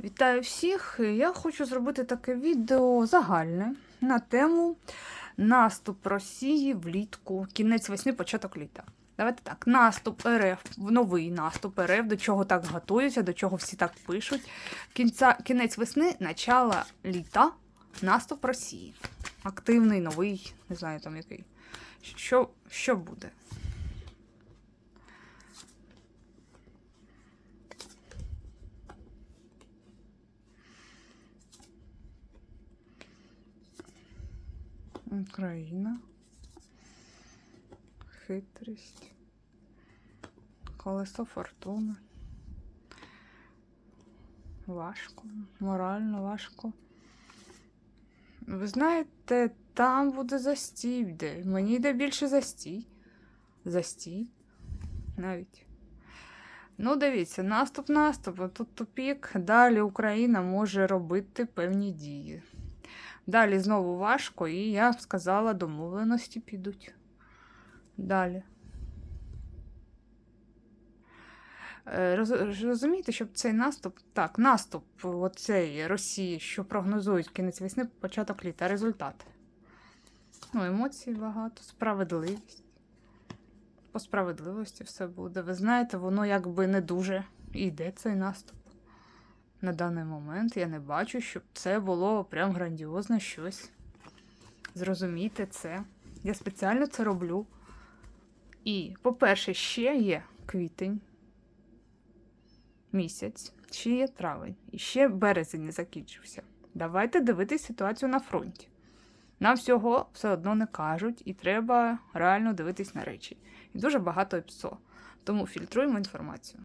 Вітаю всіх! Я хочу зробити таке відео загальне на тему наступ Росії влітку, кінець весни, початок літа. Давайте так, наступ РФ, новий наступ РФ, до чого так готуються, до чого всі так пишуть. Кінця, кінець весни, начало літа, наступ Росії. Активний, новий, не знаю там який. Що, що буде? Україна. Хитрість. Колесо фортуни. Важко. Морально важко. Ви знаєте, там буде застій йде. Мені йде більше застій. Застій. Навіть. Ну, дивіться, наступ наступ, тут тупік. Далі Україна може робити певні дії. Далі знову важко, і я б сказала, домовленості підуть. Далі. Е, роз- Розумієте, щоб цей наступ, так, наступ оцей Росії, що прогнозують кінець весни, початок літа, результат. Ну, емоцій багато, справедливість. По справедливості все буде. Ви знаєте, воно якби не дуже йде цей наступ. На даний момент я не бачу, щоб це було прям грандіозне щось. Зрозумійте це. Я спеціально це роблю. І, по-перше, ще є квітень місяць, ще є травень, і ще березень не закінчився. Давайте дивитись ситуацію на фронті. Нам всього все одно не кажуть, і треба реально дивитись на речі. І дуже багато ПСО. Тому фільтруємо інформацію.